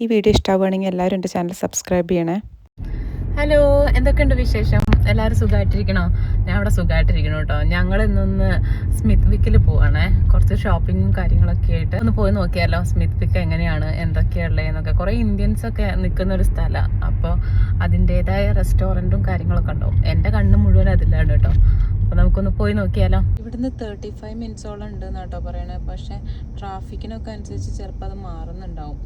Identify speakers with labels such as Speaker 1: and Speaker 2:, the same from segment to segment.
Speaker 1: ഈ വീഡിയോ ഇഷ്ടമാവുകയാണെങ്കിൽ എല്ലാവരും എന്റെ ചാനൽ സബ്സ്ക്രൈബ് ചെയ്യണേ.
Speaker 2: ഹലോ എന്തൊക്കെയുണ്ട് വിശേഷം? എല്ലാവരും സുഖമായിട്ടിരിക്കണോ ഞാൻ അവിടെ സുഖമായിട്ടിരിക്കണം കേട്ടോ. ഞങ്ങൾ ഇന്നൊന്ന് സ്മിത്ത് വിക്കിൽ പോവാണേ. കുറച്ച് ഷോപ്പിങ്ങും കാര്യങ്ങളൊക്കെ ആയിട്ട്. ഒന്ന് പോയി നോക്കിയാലോ സ്മിത്ത് വിക്ക് എങ്ങനെയാണ് എന്തൊക്കെയുള്ളതെന്നൊക്കെ കുറേ ഇന്ത്യൻസ് ഒക്കെ നിൽക്കുന്ന ഒരു സ്ഥലമാണ് അപ്പോൾ അതിന്റെതായ റെസ്റ്റോറന്റും കാര്യങ്ങളൊക്കെ ഉണ്ടാവും. എന്റെ കണ്ണ് മുഴുവൻ അതിലാണ് കേട്ടോ. അപ്പോൾ നമുക്കൊന്ന് പോയി നോക്കിയാലോ.
Speaker 1: ഇവിടുന്ന് തേർട്ടി ഫൈവ് മിനിറ്റ്സോളം ഉണ്ട് എന്നാട്ടോ പറയണേ. പക്ഷേ ട്രാഫിക്കിനൊക്കെ അനുസരിച്ച് ചിലപ്പോൾ അത് മാറുന്നുണ്ടാവും.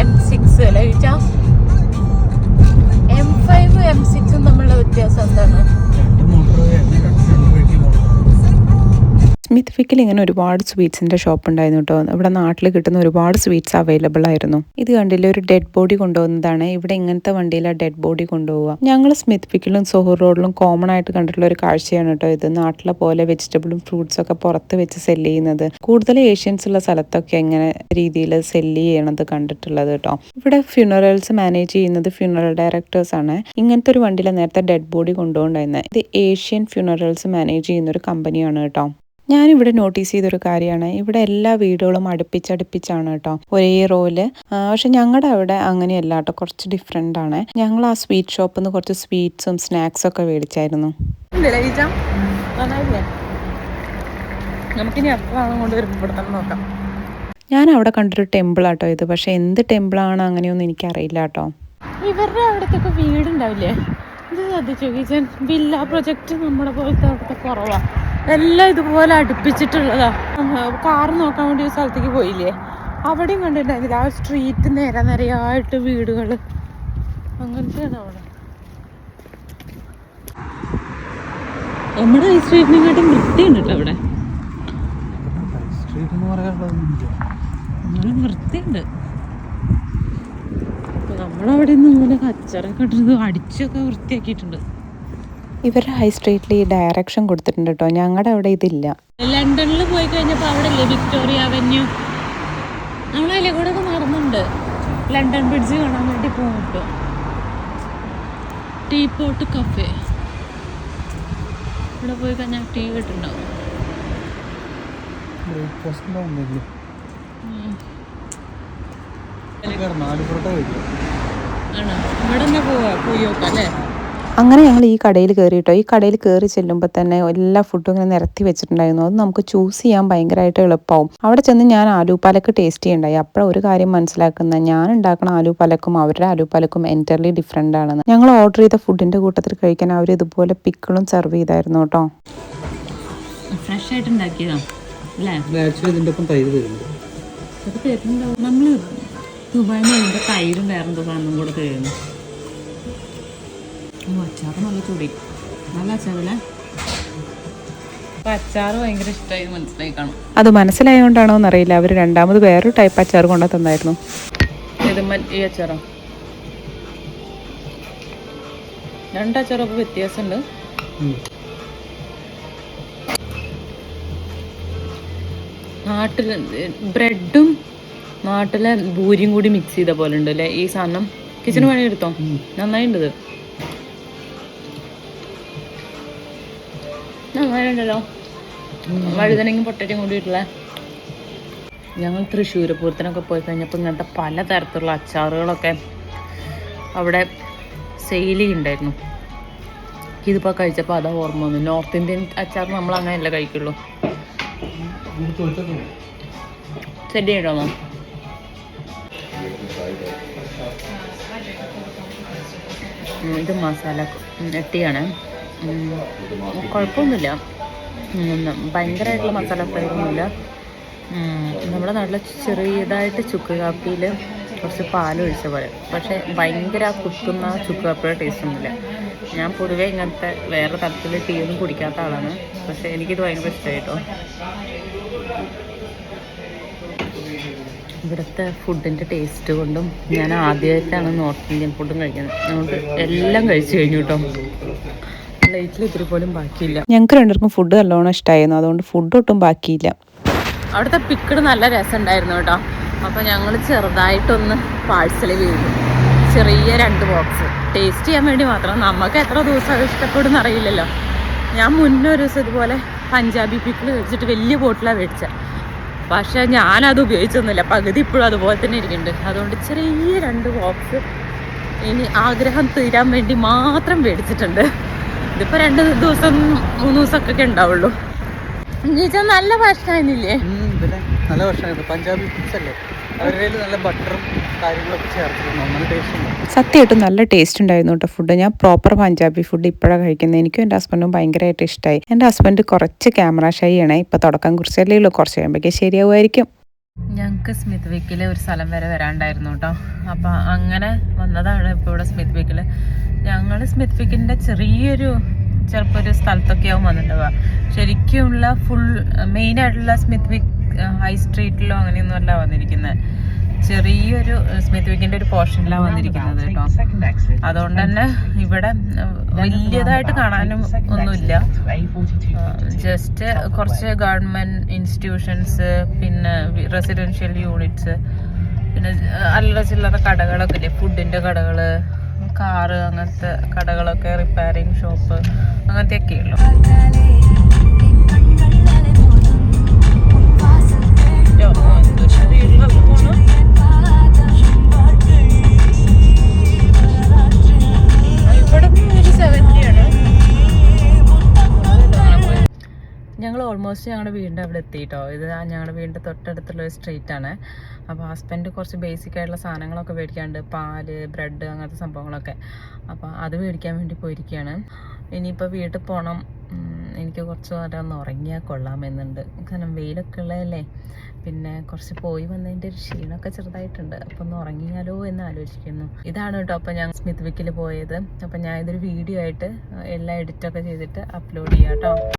Speaker 2: എം സിക്സ് അല്ലേ ചോദിച്ചാ? എം ഫൈവ് എം സിക്സും തമ്മിലുള്ള വ്യത്യാസം എന്താണ്?
Speaker 1: സ്മിത്ത് വിക്കിൽ ഇങ്ങനെ ഒരുപാട് സ്വീറ്റ്സിന്റെ ഷോപ്പ് ഉണ്ടായിരുന്നു കേട്ടോ. ഇവിടെ നാട്ടിൽ കിട്ടുന്ന ഒരുപാട് സ്വീറ്റ്സ് അവൈലബിൾ ആയിരുന്നു. ഇത് കണ്ടില്ലേ ഒരു ഡെഡ് ബോഡി കൊണ്ടുപോകുന്നതാണ് ഇവിടെ ഇങ്ങനത്തെ വണ്ടിയിലാണ് ഡെഡ് ബോഡി കൊണ്ടുപോവുക. ഞങ്ങൾ സ്മിത്ത് വിക്കിലും സോഹർ റോഡിലും കോമൺ ആയിട്ട് കണ്ടിട്ടുള്ള ഒരു കാഴ്ചയാണ് കേട്ടോ ഇത്. നാട്ടിലെ പോലെ വെജിറ്റബിളും ഫ്രൂട്ട്സും ഒക്കെ പുറത്ത് വെച്ച് സെല്ല് ചെയ്യുന്നത്. കൂടുതൽ ഏഷ്യൻസ് ഉള്ള സ്ഥലത്തൊക്കെ എങ്ങനെ രീതിയിൽ സെല്ല് ചെയ്യണത് കണ്ടിട്ടുള്ളത് കേട്ടോ. ഇവിടെ ഫ്യൂണറൽസ് മാനേജ് ചെയ്യുന്നത് ഫ്യൂണറൽ ഡയറക്ടേഴ്സ് ആണ്. ഇങ്ങനത്തെ ഒരു വണ്ടിയിലെ നേരത്തെ ഡെഡ് ബോഡി കൊണ്ടുപോകുണ്ടായിരുന്നത് ഇത് ഏഷ്യൻ ഫ്യൂണറൽസ് മാനേജ് ചെയ്യുന്ന ഒരു കമ്പനിയാണ് കേട്ടോ. ഞാനിവിടെ നോട്ടീസ് ചെയ്തൊരു കാര്യമാണ്. ഇവിടെ എല്ലാ വീടുകളും അടുപ്പിച്ചടുപ്പിച്ചാണ് കേട്ടോ. ഒരേ റോയിൽ പക്ഷെ ഞങ്ങളുടെ അവിടെ അങ്ങനെയല്ല കേട്ടോ. കുറച്ച് ഡിഫറെന്റ് ആണ്. ഞങ്ങൾ ആ സ്വീറ്റ് ഷോപ്പിൽ നിന്ന് കുറച്ച് സ്വീറ്റ്സും സ്നാക്സും ഒക്കെ മേടിച്ചായിരുന്നു.
Speaker 2: നമുക്കിനി എപ്പോഴാണ് കൊണ്ടുവരുമ്പോൾ ഇവിടെ തന്നെ നോക്കാം.
Speaker 1: ഞാൻ അവിടെ കണ്ടൊരു ടെമ്പിൾ ആട്ടോ ഇത്. പക്ഷെ എന്ത് ടെമ്പിൾ ടെമ്പിളാണ് അങ്ങനെയൊന്നും എനിക്കറിയില്ല കേട്ടോ.
Speaker 2: ഇവരുടെ അവിടുത്തെ വീടുണ്ടാവില്ലേ? ഇത് ശ്രദ്ധിച്ചു കിച്ചൻ വില്ല പ്രൊജക്റ്റ് നമ്മുടെ പോലത്തെ അവിടുത്തെ കുറവാ. എല്ലാം ഇതുപോലെ അടുപ്പിച്ചിട്ടുള്ളതാ. കാർ നോക്കാൻ വേണ്ടി ഒരു സ്ഥലത്തേക്ക് പോയില്ലേ? അവിടെയും കണ്ടിട്ടുണ്ടായിരുന്നില്ല ആ സ്ട്രീറ്റ് നേരെ നിരയായിട്ട് വീടുകൾ അങ്ങനത്തെയാണ് അവിടെ. നമ്മുടെ ഈ സ്ട്രീറ്റിനെക്കാട്ടും വൃത്തിയുണ്ട് അവിടെ. വൃത്തിയുണ്ട്. നമ്മളവിടെ നിന്ന് ഇങ്ങനെ കച്ചറൊക്കെ ഇട്ടിരുന്നു അടിച്ചൊക്കെ വൃത്തിയാക്കിയിട്ടുണ്ട്.
Speaker 1: ഇവരുടെ ഹൈ സ്ട്രീറ്റിൽ ഈ ഡയറക്ഷൻ കൊടുത്തിട്ടുണ്ട് കേട്ടോ ഞങ്ങളുടെ അവിടെ ഇതില്ല.
Speaker 2: ലണ്ടനിൽ പോയി കഴിഞ്ഞപ്പോൾ അവിടെ അല്ലേ വിക്ടോറിയ അവന്യൂ നമ്മളതിലെ കൂടെ ഒക്കെ നടന്നുണ്ട്. ലണ്ടൻ ബ്രിഡ്ജ് കാണാൻ വേണ്ടി പോകുന്നുണ്ട് ടീ പോട്ട് കഫേ ഇവിടെ പോയി കഴിഞ്ഞാൽ ടീ കിട്ടുന്നുണ്ടാവും. ആണോ? ഇവിടെ നിന്ന് പോവാ? പോയി നോക്കാം അല്ലേ?
Speaker 1: അങ്ങനെ ഞങ്ങൾ ഈ കടയിൽ കയറി കേട്ടോ ഈ കടയിൽ കയറി ചെല്ലുമ്പോൾ തന്നെ എല്ലാ ഫുഡും ഇങ്ങനെ നിരത്തി വെച്ചിട്ടുണ്ടായിരുന്നു. അത് നമുക്ക് ചൂസ് ചെയ്യാൻ ഭയങ്കരമായിട്ട് എളുപ്പമാവും അവിടെ ചെന്ന് ഞാൻ ആലുപാലക്ക് ടേസ്റ്റ് ചെയ്യണ്ടായി. അപ്പോൾ ഒരു കാര്യം മനസ്സിലാക്കുന്ന. ഞാൻ ഉണ്ടാക്കുന്ന ആലുപാലക്കും അവരുടെ ആലുപാലക്കും എന്റർലി ഡിഫറെന്റ് ആണെന്ന്. ഞങ്ങൾ ഓർഡർ ചെയ്ത ഫുഡിന്റെ കൂട്ടത്തിൽ കഴിക്കാൻ അവർ ഇതുപോലെ പിക്കിളും സെർവ് ചെയ്തായിരുന്നു കേട്ടോ
Speaker 2: ഫ്രഷ് ആയിട്ട് ഉണ്ടാക്കിയതാ. അല്ലേ?
Speaker 3: ആക്ച്വലി ഇതിന്റെ തൈര് തരുന്നുണ്ട്.
Speaker 2: അത് തരുന്നുണ്ടാവും. നമ്മൾ ദുബായിൽ നിന്ന് തൈരും വേറെന്തോ സാധനം കൂടെ തരുന്നു. അച്ചാർ നല്ല ചൂടി. നല്ല അച്ചാറല്ലേ?
Speaker 1: അത് മനസ്സിലായോണ്ടാണോ എന്നറിയില്ല. അവർ രണ്ടാമത് വേറൊരു ടൈപ്പ് അച്ചാർ കൊണ്ടു തന്നായിരുന്നു.
Speaker 2: ഈ അച്ചാറോ? രണ്ട് അച്ചാറൊക്കെ വ്യത്യാസമുണ്ട്. നാട്ടിൽ ബ്രെഡും നാട്ടിലെ ഭൂരിയും കൂടി മിക്സ് ചെയ്ത പോലെ ഉണ്ട് അല്ലേ ഈ സാധനം കിച്ചന് പണി എടുത്തോ? നന്നായിട്ടുണ്ട് ഇത് വഴുതനങ്ങി പൊട്ടറ്റും കൂടിയിട്ടുള്ള. ഞങ്ങൾ തൃശ്ശൂർ പൂരത്തിനൊക്കെ പോയി കഴിഞ്ഞപ്പോൾ ഇങ്ങനത്തെ പല തരത്തിലുള്ള അച്ചാറുകളൊക്കെ അവിടെ സെയിൽ ചെയ്യുന്നുണ്ടായിരുന്നു ഇതിപ്പോൾ കഴിച്ചപ്പോൾ അതാ ഓർമ്മ വന്നു. നോർത്ത് ഇന്ത്യൻ അച്ചാർ നമ്മൾ അങ്ങനെയല്ല കഴിക്കുള്ളൂ. ചെയ്യണോ ഇത് മസാല നെട്ടിയാണ്. കുഴപ്പമൊന്നുമില്ല. ഭയങ്കരമായിട്ടുള്ള മസാല ഫ്ലേവറൊന്നുമില്ല നമ്മുടെ നാട്ടിൽ ചെറിയതായിട്ട് ചുക്ക് കാപ്പിയിൽ കുറച്ച് പാൽ ഒഴിച്ച പോലെ. പക്ഷേ ഭയങ്കര കുത്തുന്ന ചുക്ക് കാപ്പിയുടെ ടേസ്റ്റ് ഒന്നുമില്ല. ഞാൻ പൊതുവേ ഇങ്ങനത്തെ വേറെ തരത്തിൽ ടീ ഒന്നും കുടിക്കാത്ത ആളാണ്. പക്ഷേ എനിക്കിത് ഭയങ്കര ഇഷ്ടമായി കേട്ടോ ഇവിടുത്തെ ഫുഡിന്റെ ടേസ്റ്റ് കൊണ്ടും ഞാൻ ആദ്യമായിട്ടാണ് നോർത്ത് ഇന്ത്യൻ ഫുഡും കഴിക്കുന്നത്. നമുക്ക് എല്ലാം കഴിച്ചു കഴിഞ്ഞു കേട്ടോ. പ്ലേറ്റിൽ ഇത്തിരി പോലും ബാക്കിയില്ല.
Speaker 1: ഞങ്ങൾക്ക് രണ്ടുപേർക്കും ഫുഡ് നല്ലോണം ഇഷ്ടമായിരുന്നു അതുകൊണ്ട് ഫുഡ് ഒട്ടും ബാക്കിയില്ല.
Speaker 2: അവിടുത്തെ പിക്കിട് നല്ല രസമുണ്ടായിരുന്നു കേട്ടോ. അപ്പോൾ ഞങ്ങൾ ചെറുതായിട്ടൊന്ന് പാഴ്സൽ ചെയ്തു ചെറിയ രണ്ട് ബോക്സ് ടേസ്റ്റ് ചെയ്യാൻ വേണ്ടി മാത്രം. നമുക്ക് എത്ര ദിവസം അത് ഇഷ്ടപ്പെടുന്ന അറിയില്ലല്ലോ. ഞാൻ മുന്നേ ഒരു ദിവസം ഇതുപോലെ പഞ്ചാബി പിക്കിൾ വെച്ചിട്ട് വലിയ ബോട്ടിലാണ് മേടിച്ചത് പക്ഷെ ഞാനത് ഉപയോഗിച്ചൊന്നുമില്ല. പകുതി ഇപ്പോഴും അതുപോലെ തന്നെ ഇരിക്കുന്നുണ്ട്. അതുകൊണ്ട് ചെറിയ രണ്ട് ബോക്സ് ഇനി ആഗ്രഹം തീരാൻ വേണ്ടി മാത്രം മേടിച്ചിട്ടുണ്ട്. ഇതിപ്പോൾ രണ്ട് ദിവസം മൂന്ന് ദിവസമൊക്കെ ഉണ്ടാവുള്ളൂ. നീച്ച നല്ല ഭക്ഷണമായിരുന്നില്ലേ
Speaker 3: പിന്നെ നല്ല ഭക്ഷണം പഞ്ചാബി ഫുഡ്സ് അല്ലേ? അവരുടെ നല്ല ബട്ടറും കാര്യങ്ങളൊക്കെ ചേർത്തിരുന്നു. നല്ല ടേസ്റ്റ് ഉണ്ട്
Speaker 1: സത്യമായിട്ടും നല്ല ടേസ്റ്റ് ഉണ്ടായിരുന്നു കേട്ടോ ഫുഡ് ഞാൻ പ്രോപ്പർ പഞ്ചാബി ഫുഡ് ഇപ്പോഴാണ് കഴിക്കുന്നത് എനിക്കും എന്റെ ഹസ്ബൻഡും ഭയങ്കരമായിട്ട് ഇഷ്ടമായി എന്റെ ഹസ്ബൻഡ് കുറച്ച് ക്യാമറ ഷൈ ആണ്. ഇപ്പോൾ തുടക്കം കുറിച്ചല്ലേ ഉള്ളൂ. കുറച്ച് കഴിയുമ്പോഴേക്കും ശരിയാവുമായിരിക്കും.
Speaker 2: ഞങ്ങൾക്ക് സ്മിത്ത് വിക്കിൽ ഒരു സ്ഥലം വരെ വരാണ്ടായിരുന്നു കേട്ടോ അപ്പൊ അങ്ങനെ വന്നതാണ് ഇപ്പോൾ ഇവിടെ സ്മിത്ത് വിക്കിൽ ഞങ്ങൾ സ്മിത്ത് വിക്കിന്റെ ചെറിയൊരു ചിലപ്പോൾ ഒരു സ്ഥലത്തൊക്കെയാവും വന്നിട്ടുണ്ടാവുക. ശരിക്കുമുള്ള ഫുൾ മെയിൻ ആയിട്ടുള്ള സ്മിത്ത് വീക്ക് ഹൈ സ്ട്രീറ്റിലോ അങ്ങനെയൊന്നും അല്ല വന്നിരിക്കുന്നത് ചെറിയൊരു സ്മിത്ത് വിക്കിന്റെ ഒരു പോർഷനിലാണ് വന്നിരിക്കുന്നത് കേട്ടോ. അതുകൊണ്ട് തന്നെ ഇവിടെ വലിയതായിട്ട് കാണാനും ഒന്നുമില്ല. ജസ്റ്റ് കുറച്ച് ഗവൺമെന്റ് ഇൻസ്റ്റിറ്റ്യൂഷൻസ് പിന്നെ റെസിഡൻഷ്യൽ യൂണിറ്റ്സ് പിന്നെ അല്ലറ ചില്ലറ കടകളൊക്കെ ഇല്ലേ? ഫുഡിന്റെ കടകൾ കാറ് അങ്ങനത്തെ കടകളൊക്കെ റിപ്പയറിംഗ് ഷോപ്പ് അങ്ങനത്തെ ഒക്കെ ഉള്ളു ഞങ്ങൾ ഓൾമോസ്റ്റ് ഞങ്ങളുടെ വീടിന്റെ അവിടെ എത്തിയിട്ടോ ഇത് ആ ഞങ്ങളുടെ വീടിന്റെ തൊട്ടടുത്തുള്ള ഒരു സ്ട്രീറ്റ് ആണ്. അപ്പോൾ ഹസ്ബൻഡ് കുറച്ച് ബേസിക് ആയിട്ടുള്ള സാധനങ്ങളൊക്കെ മേടിക്കാണ്ട് പാൽ ബ്രെഡ് അങ്ങനത്തെ സംഭവങ്ങളൊക്കെ. അപ്പോൾ അത് മേടിക്കാൻ വേണ്ടി പോയിരിക്കുകയാണ് ഇനിയിപ്പോൾ വീട്ടിൽ പോകണം എനിക്ക് കുറച്ച് നേരം ഒന്ന് ഉറങ്ങിയാൽ കൊള്ളാമെന്നുണ്ട്. കാരണം വെയിലൊക്കെ ഉള്ളതല്ലേ. പിന്നെ കുറച്ച് പോയി വന്നതിന്റെ ഒരു ക്ഷീണമൊക്കെ ചെറുതായിട്ടുണ്ട്. അപ്പോൾ ഒന്ന് ഉറങ്ങിയാലോ എന്ന് ആലോചിക്കുന്നു. ഇതാണ് കേട്ടോ അപ്പോൾ ഞാൻ സ്മിത് വിക്കിൽ പോയത്. അപ്പോൾ ഞാൻ ഇതൊരു വീഡിയോ ആയിട്ട് എല്ലാം എഡിറ്റൊക്കെ ചെയ്തിട്ട് അപ്ലോഡ് ചെയ്യാം കേട്ടോ.